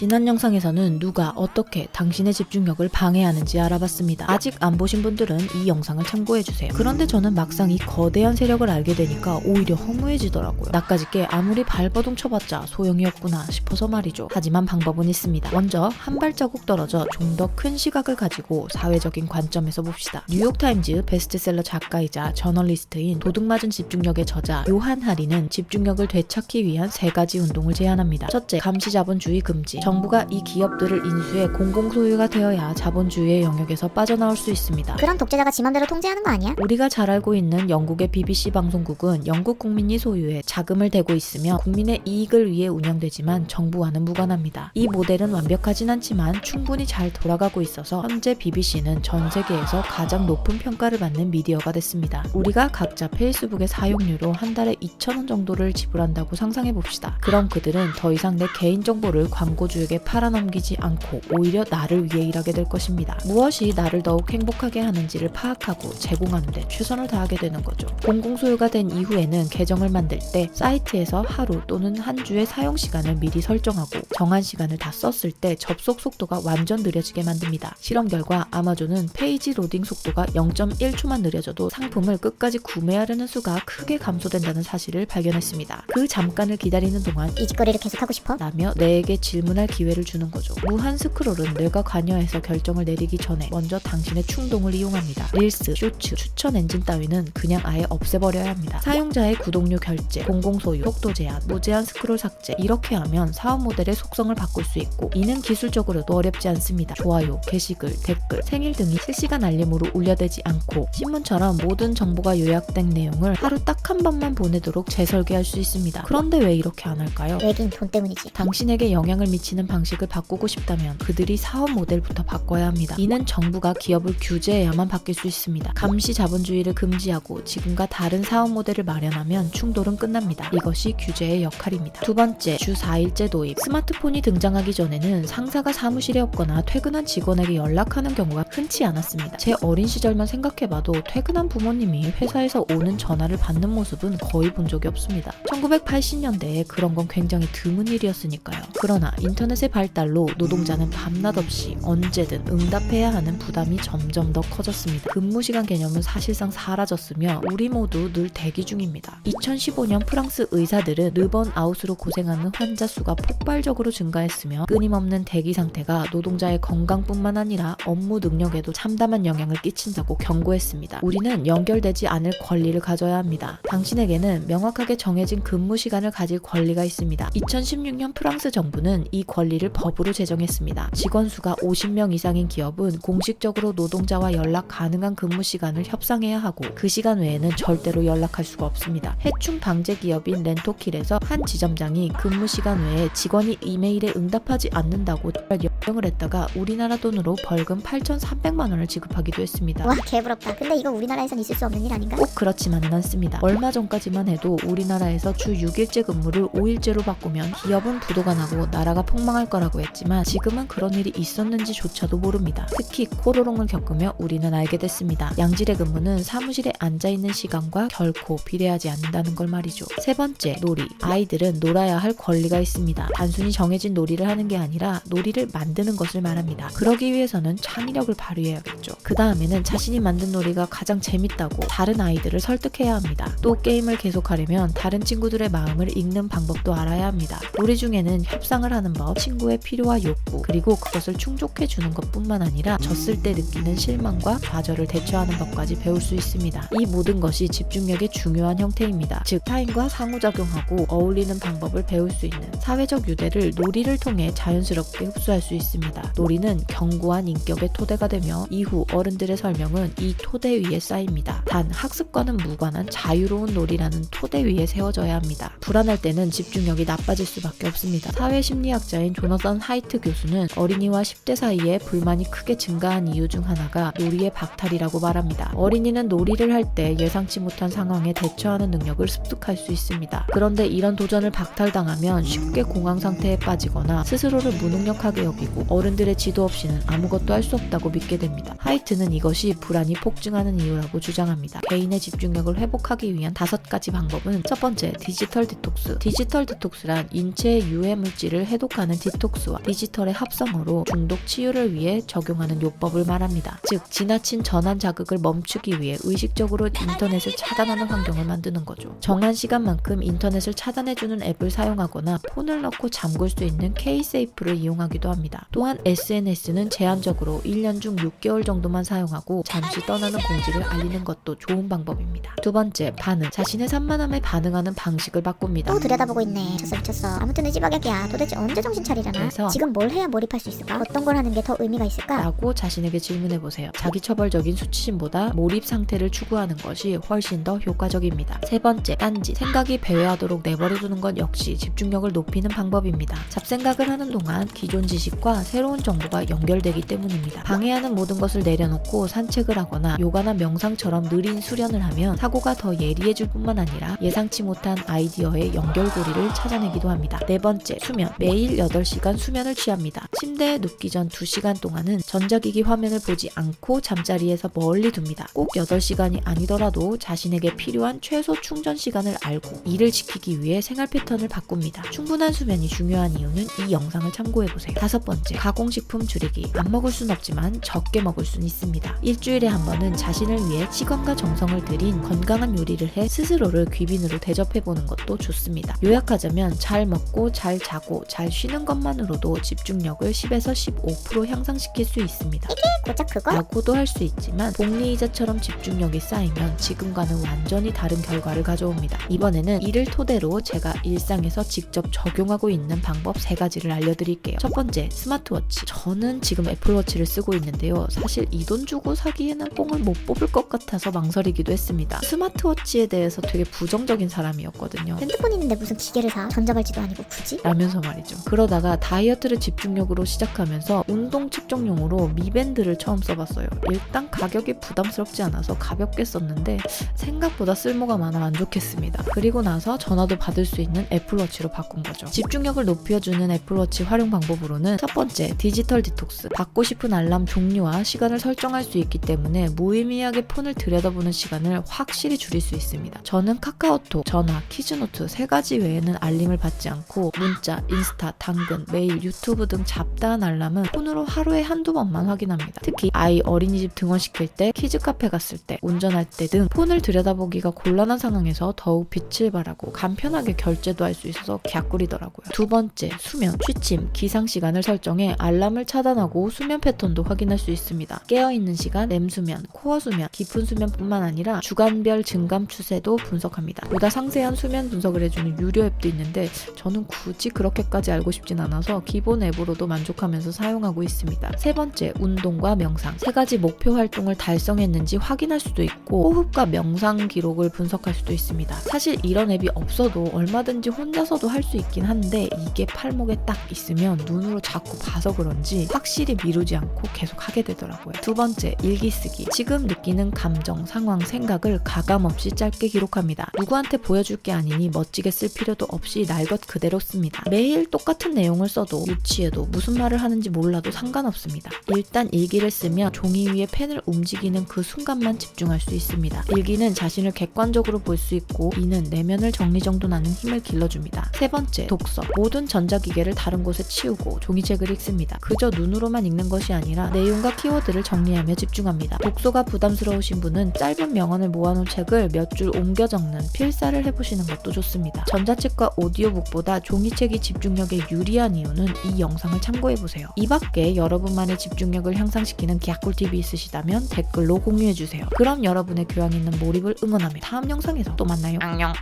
지난 영상에서는 누가 어떻게 당신의 집중력을 방해하는지 알아봤습니다. 아직 안 보신 분들은 이 영상을 참고해주세요. 그런데 저는 막상 이 거대한 세력을 알게 되니까 오히려 허무해지더라고요. 나까지 게 아무리 발버둥 쳐봤자 소용이 없구나 싶어서 말이죠. 하지만 방법은 있습니다. 먼저 한 발자국 떨어져 좀 더 큰 시각을 가지고 사회적인 관점에서 봅시다. 뉴욕타임즈 베스트셀러 작가이자 저널리스트인 도둑맞은 집중력의 저자 요한 하리는 집중력을 되찾기 위한 세 가지 운동을 제안합니다. 첫째, 감시자본주의 금지. 정부가 이 기업들을 인수해 공공 소유가 되어야 자본주의의 영역에서 빠져나올 수 있습니다. 그럼 독재자가 지 맘대로 통제하는 거 아니야? 우리가 잘 알고 있는 영국의 BBC 방송국은 영국 국민이 소유해 자금을 대고 있으며 국민의 이익을 위해 운영되지만 정부와는 무관합니다. 이 모델은 완벽하진 않지만 충분히 잘 돌아가고 있어서 현재 BBC는 전 세계에서 가장 높은 평가를 받는 미디어가 됐습니다. 우리가 각자 페이스북의 사용료로 한 달에 2,000원 정도를 지불한다고 상상해 봅시다. 그럼 그들은 더 이상 내 개인 정보를 광고주 에게 팔아넘기지 않고 오히려 나를 위해 일하게 될 것입니다. 무엇이 나를 더욱 행복하게 하는지를 파악하고 제공하는데 최선을 다하게 되는 거죠. 공공소유가 된 이후에는 계정을 만들 때 사이트에서 하루 또는 한 주의 사용 시간을 미리 설정하고 정한 시간을 다 썼을 때 접속 속도가 완전 느려지게 만듭니다. 실험 결과 아마존은 페이지 로딩 속도가 0.1초만 느려져도 상품을 끝까지 구매하려는 수가 크게 감소된다는 사실을 발견했습니다. 그 잠깐을 기다리는 동안 이 짓거리를 계속하고 싶어? 라며 내에게 질문 할 기회를 주는 거죠. 무한 스크롤은 뇌가 관여해서 결정을 내리기 전에 먼저 당신의 충동을 이용합니다. 릴스, 쇼츠, 추천 엔진 따위는 그냥 아예 없애버려야 합니다. 사용자의 구독료 결제, 공공소유, 속도 제한, 무제한 스크롤 삭제 이렇게 하면 사업 모델의 속성을 바꿀 수 있고 이는 기술적으로도 어렵지 않습니다. 좋아요, 게시글, 댓글, 생일 등이 실시간 알림으로 울려대지 않고 신문처럼 모든 정보가 요약된 내용을 하루 딱 한 번만 보내도록 재설계할 수 있습니다. 그런데 왜 이렇게 안 할까요? 왜긴 돈 때문이지. 당신에게 영향을 미치 는 방식을 바꾸고 싶다면 그들이 사업 모델부터 바꿔야 합니다. 이는 정부가 기업을 규제해야만 바뀔 수 있습니다. 감시 자본주의를 금지하고 지금과 다른 사업 모델을 마련하면 충돌은 끝납니다. 이것이 규제의 역할입니다. 두 번째, 주 4일제 도입. 스마트폰이 등장하기 전에는 상사가 사무실에 없거나 퇴근한 직원에게 연락하는 경우가 흔치 않았습니다. 제 어린 시절만 생각해봐도 퇴근한 부모님이 회사에서 오는 전화를 받는 모습은 거의 본 적이 없습니다. 1980년대에 그런 건 굉장히 드문 일이었으니까요. 그러나 인터 넷의 발달로 노동자는 밤낮 없이 언제든 응답해야 하는 부담이 점점 더 커졌습니다. 근무 시간 개념은 사실상 사라졌으며 우리 모두 늘 대기 중입니다. 2015년 프랑스 의사들은 르번 아웃으로 고생하는 환자 수가 폭발적으로 증가했으며 끊임없는 대기 상태가 노동자의 건강뿐만 아니라 업무 능력에도 참담한 영향을 끼친다고 경고했습니다. 우리는 연결되지 않을 권리를 가져야 합니다. 당신에게는 명확하게 정해진 근무 시간을 가질 권리가 있습니다. 2016년 프랑스 정부는 이 권리를 법으로 제정했습니다. 직원 수가 50명 이상인 기업은 공식적으로 노동자와 연락 가능한 근무 시간을 협상해야 하고 그 시간 외에는 절대로 연락할 수가 없습니다. 해충 방제 기업인 렌토킬에서 한 지점장이 근무 시간 외에 직원이 이메일에 응답하지 않는다고 연령을 했다가 우리나라 돈으로 벌금 8,300만 원을 지급하기도 했습니다. 와 개부럽다. 근데 이거 우리나라에선 있을 수 없는 일 아닌가? 꼭 그렇지만은 않습니다. 얼마 전까지만 해도 우리나라에서 주 6일제 근무를 5일제로 바꾸면 기업은 부도가 나고 나라가 폭 망할 거라고 했지만 지금은 그런 일이 있었는지조차도 모릅니다. 특히 코로롱을 겪으며 우리는 알게 됐습니다. 양질의 근무는 사무실에 앉아있는 시간과 결코 비례하지 않는다는 걸 말이죠. 세 번째, 놀이. 아이들은 놀아야 할 권리가 있습니다. 단순히 정해진 놀이를 하는 게 아니라 놀이를 만드는 것을 말합니다. 그러기 위해서는 창의력을 발휘해야겠죠. 그 다음에는 자신이 만든 놀이가 가장 재밌다고 다른 아이들을 설득해야 합니다. 또 게임을 계속하려면 다른 친구들의 마음을 읽는 방법도 알아야 합니다. 놀이 중에는 협상을 하는 법, 친구의 필요와 욕구, 그리고 그것을 충족해 주는 것뿐만 아니라 졌을 때 느끼는 실망과 좌절을 대처하는 법까지 배울 수 있습니다. 이 모든 것이 집중력의 중요한 형태입니다. 즉 타인과 상호작용하고 어울리는 방법을 배울 수 있는 사회적 유대를 놀이를 통해 자연스럽게 흡수할 수 있습니다. 놀이는 견고한 인격의 토대가 되며 이후 어른들의 설명은 이 토대 위에 쌓입니다. 단 학습과는 무관한 자유로운 놀이라는 토대 위에 세워져야 합니다. 불안할 때는 집중력이 나빠질 수밖에 없습니다. 사회심리 학자인 조너선 하이트 교수는 어린이와 10대 사이에 불만이 크게 증가한 이유 중 하나가 놀이의 박탈이라고 말합니다. 어린이는 놀이를 할 때 예상치 못한 상황에 대처하는 능력을 습득할 수 있습니다. 그런데 이런 도전을 박탈당하면 쉽게 공황 상태에 빠지거나 스스로를 무능력하게 여기고 어른들의 지도 없이는 아무것도 할 수 없다고 믿게 됩니다. 하이트는 이것이 불안이 폭증하는 이유라고 주장합니다. 개인의 집중력을 회복하기 위한 다섯 가지 방법은 첫 번째, 디지털 디톡스. 디지털 디톡스란 인체의 유해 물질을 해독하는 하는 디톡스와 디지털의 합성어로 중독 치유를 위해 적용하는 요법을 말합니다. 즉 지나친 전환 자극을 멈추기 위해 의식적으로 인터넷을 차단하는 환경을 만드는 거죠. 정한 시간만큼 인터넷을 차단해주는 앱을 사용하거나 폰을 넣고 잠글 수 있는 K-세이프를 이용하기도 합니다. 또한 SNS는 제한적으로 1년 중 6개월 정도만 사용하고 잠시 떠나는 공지를 알리는 것도 좋은 방법입니다. 두 번째, 반응. 자신의 산만함에 반응하는 방식을 바꿉니다. 또 들여다보고 있네. 미쳤어 미쳤어. 아무튼 이 집악약이야. 도대체 언제 정신 차리려나? 그래서- 지금 뭘 해야 몰입할 수 있을까? 어떤 걸 하는 게 더 의미가 있을까? 라고 자신에게 질문해 보세요. 자기 처벌적인 수치심보다 몰입 상태를 추구하는 것이 훨씬 더 효과적입니다. 세 번째, 딴지. 생각이 배회하도록 내버려 두는 것 역시 집중력을 높이는 방법입니다. 잡생각을 하는 동안 기존 지식과 새로운 정보가 연결되기 때문입니다. 방해하는 모든 것을 내려놓고 산책을 하거나 요가나 명상처럼 느린 수련을 하면 사고가 더 예리해질 뿐만 아니라 예상치 못한 아이디어의 연결고리를 찾아내기도 합니다. 네 번째, 수면. 매일 8시간 수면을 취합니다. 침대에 눕기 전 2시간 동안은 전자기기 화면을 보지 않고 잠자리에서 멀리 둡니다. 꼭 8시간이 아니더라도 자신에게 필요한 최소 충전 시간을 알고 이를 지키기 위해 생활 패턴을 바꿉니다. 충분한 수면이 중요한 이유는 이 영상을 참고해보세요. 다섯 번째, 가공식품 줄이기. 안 먹을 순 없지만 적게 먹을 순 있습니다. 일주일에 한 번은 자신을 위해 시간과 정성을 들인 건강한 요리를 해 스스로를 귀빈으로 대접해보는 것도 좋습니다. 요약하자면 잘 먹고 잘 자고 잘 쉬는 것만으로도 집중력을 10에서 15% 향상시킬 수 있습니다. 고작 그거? 라고도 할 수 있지만 복리의자처럼 집중력이 쌓이면 지금과는 완전히 다른 결과를 가져옵니다. 이번에는 이를 토대로 제가 일상에서 직접 적용하고 있는 방법 세 가지를 알려드릴게요. 첫 번째, 스마트워치. 저는 지금 애플워치를 쓰고 있는데요. 사실 이 돈 주고 사기에는 뽕을 못 뽑을 것 같아서 망설이기도 했습니다. 스마트워치에 대해서 되게 부정적인 사람이었거든요. 핸드폰 있는데 무슨 기계를 사? 전자발찌도 아니고 굳이? 라면서 말이죠. 그 러다가 다이어트를 집중력으로 시작하면서 운동 측정용으로 미밴드를 처음 써봤어요. 일단 가격이 부담스럽지 않아서 가볍게 썼는데 생각보다 쓸모가 많아 만족했습니다. 그리고 나서 전화도 받을 수 있는 애플워치로 바꾼 거죠. 집중력을 높여주는 애플워치 활용 방법으로는 첫 번째, 디지털 디톡스. 받고 싶은 알람 종류와 시간을 설정할 수 있기 때문에 무의미하게 폰을 들여다보는 시간을 확실히 줄일 수 있습니다. 저는 카카오톡, 전화, 키즈노트 세 가지 외에는 알림을 받지 않고 문자, 인스타, 당근, 메일, 유튜브 등 잡다한 알람은 폰으로 하루에 한두 번만 확인합니다. 특히 아이 어린이집 등원시킬 때, 키즈 카페 갔을 때, 운전할 때 등 폰을 들여다보기가 곤란한 상황에서 더욱 빛을 발하고 간편하게 결제도 할 수 있어서 갸꿀이더라고요. 두 번째, 수면, 취침, 기상 시간을 설정해 알람을 차단하고 수면 패턴도 확인할 수 있습니다. 깨어있는 시간, 렘수면, 코어 수면, 깊은 수면뿐만 아니라 주간별 증감 추세도 분석합니다. 보다 상세한 수면 분석을 해주는 유료 앱도 있는데 저는 굳이 그렇게까지 알고 싶진 않아서 기본 앱으로도 만족하면서 사용하고 있습니다. 세 번째, 운동과 명상. 세 가지 목표 활동을 달성했는지 확인할 수도 있고 호흡과 명상 기록을 분석할 수도 있습니다. 사실 이런 앱이 없어도 얼마든지 혼자서도 할 수 있긴 한데 이게 팔목에 딱 있으면 눈으로 자꾸 봐서 그런지 확실히 미루지 않고 계속 하게 되더라고요. 두 번째, 일기 쓰기. 지금 느끼는 감정, 상황, 생각을 가감 없이 짧게 기록합니다. 누구한테 보여줄 게 아니니 멋지게 쓸 필요도 없이 날 것 그대로 씁니다. 매일 똑같은 내용을 써도 유치해도 무슨 말을 하는지 몰라도 상관없습니다. 일단 일기를 쓰면 종이 위에 펜을 움직이는 그 순간만 집중할 수 있습니다. 일기는 자신을 객관적으로 볼 수 있고 이는 내면을 정리정돈하는 힘을 길러줍니다. 세 번째, 독서. 모든 전자기계를 다른 곳에 치우고 종이책을 읽습니다. 그저 눈으로만 읽는 것이 아니라 내용과 키워드를 정리하며 집중합니다. 독서가 부담스러우신 분은 짧은 명언을 모아놓은 책을 몇 줄 옮겨 적는 필사를 해보시는 것도 좋습니다. 전자책과 오디오북보다 종이책이 집중력에 유리 한 이유는 이 영상을 참고해보세요. 이 밖에 여러분만의 집중력을 향상시키는 기약꿀팁이 있으시다면 댓글로 공유해주세요. 그럼 여러분의 교양 있는 몰입을 응원하며 다음 영상에서 또 만나요. 안녕.